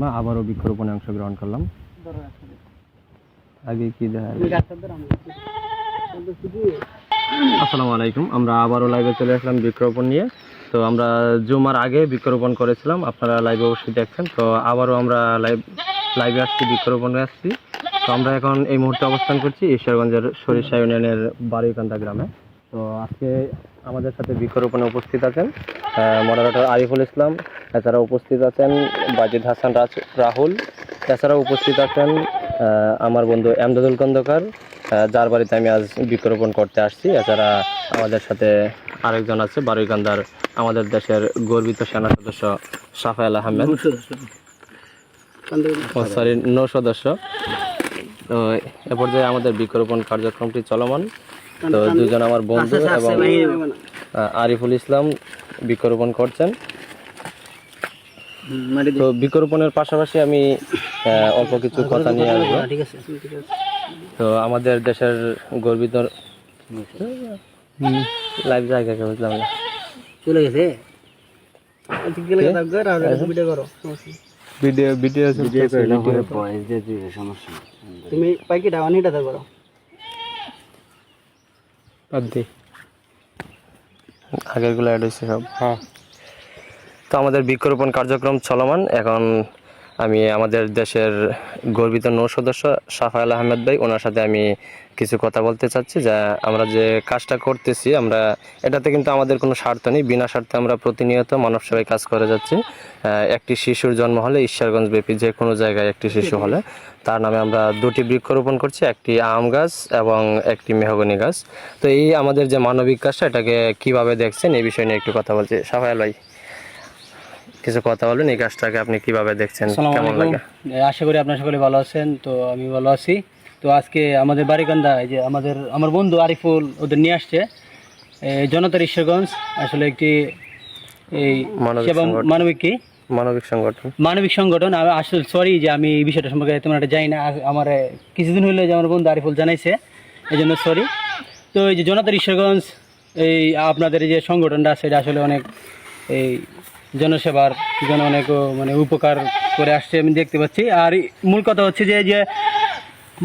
জন্ম আবারও বৃক্ষরোপণে অংশগ্রহণ করলাম। আগে কি দেখা আসসালামু আলাইকুম। আমরা আবারও লাইভে চলে আসলাম বৃক্ষরোপণ নিয়ে। তো আমরা জুমার আগে বৃক্ষরোপণ করেছিলাম। আপনারা লাইভে অবশ্যই দেখছেন। তো আবারও আমরা লাইভ লাইভে আসছি বৃক্ষরোপণে আসছি। তো আমরা এখন এই মুহূর্তে অবস্থান করছি ঈশ্বরগঞ্জের সরিষা ইউনিয়নের বারুইকান্দা গ্রামে। তো আজকে আমাদের সাথে বৃক্ষরোপণে উপস্থিত আছেন মডারেটর আরিফুল ইসলাম এছাড়া উপস্থিত আছেন বাজিদ হাসান রাজ- রাহুল এছাড়াও উপস্থিত আছেন আমার বন্ধু এমদাদুল কন্দকার যার বাড়িতে আমি আজ বৃক্ষরোপণ করতে আসছি। এছাড়া আমাদের সাথে আরেকজন আছে বারুইকান্দার আমাদের দেশের গর্বিত সেনা সদস্য সাফায়াল আহমেদ। সরি নৌ সদস্য। তো এ পর্যায়ে আমাদের বৃক্ষরোপণ কার্যক্রমটি চলমান। তো দুজন আমার বন্ধু এবং আরিফুল ইসলাম বৃক্ষরোপণ করছেন। তো বৃক্ষরোপণের পাশাপাশি আমি অল্প কিছু কথা নিয়ে আসব। তো আমাদের দেশের গর্বিত লাইভ জায়গা কে বুঝলাম না। চলে গেছে? ভিডিও করো। ভিডিও ভিডিও তুমি পাইকিটা অনেকটা করো আগেরগুলো অ্যাড হয়েছে সব। হ্যাঁ। তো আমাদের বৃক্ষরোপণ কার্যক্রম চলমান। এখন আমি আমাদের দেশের গর্বিত নৌ সদস্য সাফায়াল আহমেদ ভাই, ওনার সাথে আমি কিছু কথা বলতে চাচ্ছি যে আমরা যে কাজটা করতেছি, আমরা এটাতে কিন্তু আমাদের কোনো স্বার্থ নেই। বিনা স্বার্থে আমরা প্রতিনিয়ত মানব সেবায় কাজ করে যাচ্ছি। একটি শিশুর জন্ম হলে, ঈশ্বরগঞ্জ ব্যাপী যে কোনো জায়গায় একটি শিশু হলে, তার নামে আমরা দুটি বৃক্ষরোপণ করছি, একটি আম গাছ এবং একটি মেহগনি গাছ। তো এই আমাদের যে মানবিক কাজটা, এটাকে কীভাবে দেখছেন, এই বিষয় নিয়ে একটু কথা বলছি। সাফায়াল ভাই। কিছু কথা বলবেন এই কাজটাকে আপনি কীভাবে দেখছেন? কেমন লাগে? আশা করি আপনারা সকলে ভালো আছেন তো আমি ভালো আছি। তো আজকে আমাদের বাড়িকান্দা এই যে আমাদের আমার বন্ধু আরিফুল ওদের নিয়ে আসছে। জনতার ঈশ্বরগঞ্জ আসলে একটি এই মানবিক। কি? মানবিক সংগঠন। মানবিক সংগঠন। আমি আসলে সরি যে আমি এই বিষয়টা সম্পর্কে তেমন একটা জানি না। আমার কিছুদিন হইল যে আমার বন্ধু আরিফুল জানাইছে এই জন্য সরি তো এই যে জনতার ঈশ্বরগঞ্জ এই আপনাদের এই যে সংগঠনটা আছে এটা আসলে অনেক এই জনসেবার জন্য অনেক মানে উপকার করে আসছে আমি দেখতে পাচ্ছি। আর মূল কথা হচ্ছে যে যে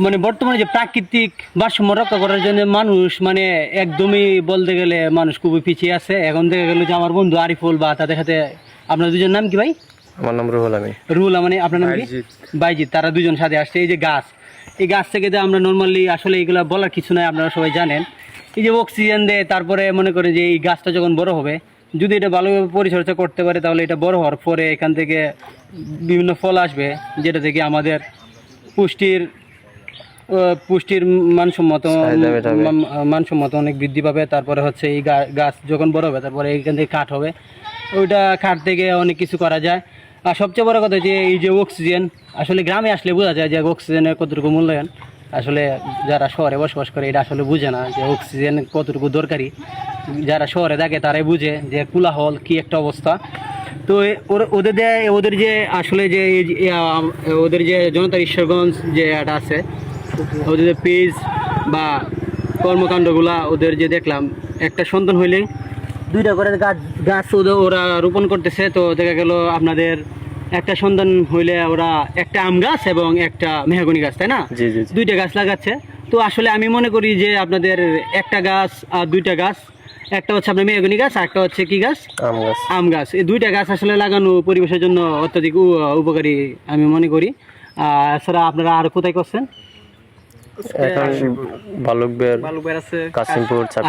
মানে বর্তমানে যে প্রাকৃতিক ভারসাম্য রক্ষা করার জন্য মানুষ মানে একদমই বলতে গেলে মানুষ খুবই পিছিয়ে আছে। এখন দেখা গেলো যে আমার বন্ধু আরিফুল বা তাদের সাথে আপনার দুজন নাম কি ভাই? আমার নাম রুহুল আমি রুল মানে আপনার নাম কি? বাইজিৎ। তারা দুজন সাথে আসছে এই যে গাছ। এই গাছ থেকে যে আমরা নর্মালি আসলে এগুলো বলার কিছু নাই আপনারা সবাই জানেন। এই যে অক্সিজেন দেয় তারপরে মনে করেন যে এই গাছটা যখন বড় হবে যদি এটা ভালোভাবে পরিচর্যা করতে পারে তাহলে এটা বড় হওয়ার পরে এখান থেকে বিভিন্ন ফল আসবে যেটা থেকে আমাদের পুষ্টির পুষ্টির মানসম্মত। মান- মানসম্মত অনেক বৃদ্ধি পাবে। তারপরে হচ্ছে এই গাছ যখন বড় হবে তারপরে এখান থেকে কাঠ হবে। ওইটা কাঠ থেকে অনেক কিছু করা যায়। আর সবচেয়ে বড় কথা যে এই যে অক্সিজেন আসলে গ্রামে আসলে বোঝা যায় যে অক্সিজেনের কতটুকু মূল্যায়ন। আসলে যারা শহরে বসবাস করে এটা আসলে বুঝে না যে অক্সিজেন কতটুকু দরকারি। যারা শহরে থাকে তারাই বুঝে যে কোলাহল কি একটা অবস্থা। তো ওদের যে ওদের যে আসলে যে ওদের যে জনতার ঈশ্বরগঞ্জ যে এটা আছে ওদের যে পেজ বা কর্মকাণ্ডগুলা ওদের যে দেখলাম একটা সন্তান হইলে দুইটা করে গাছ গাছ ওদের ওরা রোপণ করতেছে। তো দেখা গেল আপনাদের একটা সন্তান হইলে ওরা একটা আম গাছ এবং একটা মেহগনি গাছ তাই না? দুইটা গাছ লাগাচ্ছে। তো আসলে আমি মনে করি যে আপনাদের একটা গাছ আর দুইটা গাছ একটা হচ্ছে আপনার মেহগনি গাছ একটা হচ্ছে কি গাছ? আম গাছ। এই দুইটা গাছ আসলে লাগানো পরিবেশের জন্য অত্যাধিক উপকারী আমি মনে করি। আর এছাড়া আপনারা আর কোথায় করছেন?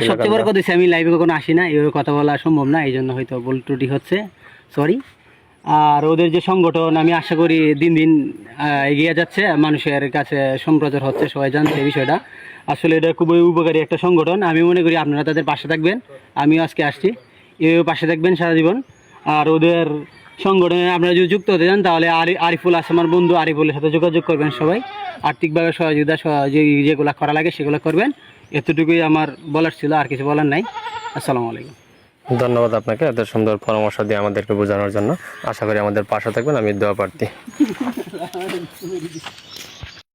সবচেয়ে বড় কথা আমি লাইভে কখনো আসি না এইভাবে কথা বলা সম্ভব না এই জন্য হয়তো ভুল ত্রুটি হচ্ছে। সরি আর ওদের যে সংগঠন, আমি আশা করি দিন দিন এগিয়ে যাচ্ছে, মানুষের কাছে সম্প্রচার হচ্ছে, সবাই জানছে এই বিষয়টা। আসলে এটা খুবই উপকারী একটা সংগঠন। আমি মনে করি আপনারা তাদের পাশে থাকবেন। আমিও আজকে আসছি। এভাবে পাশে থাকবেন সারা জীবন। আর ওদের সংগঠনে আপনারা যদি যুক্ত হতে চান, তাহলে আরি, আরিফুল আছে আমার বন্ধু। আরিফুলের সাথে যোগাযোগ করবেন সবাই। আর্থিকভাবে সহযোগিতা যেগুলো করা লাগে, সেগুলো করবেন। এতটুকুই আমার বলার ছিল, আর কিছু বলার নাই। আসসালামু আলাইকুম। ধন্যবাদ আপনাকে এত সুন্দর পরামর্শ দিয়ে আমাদেরকে বোঝানোর জন্য। আশা করি আমাদের পাশে থাকবেন, আমি দোয়া প্রার্থী।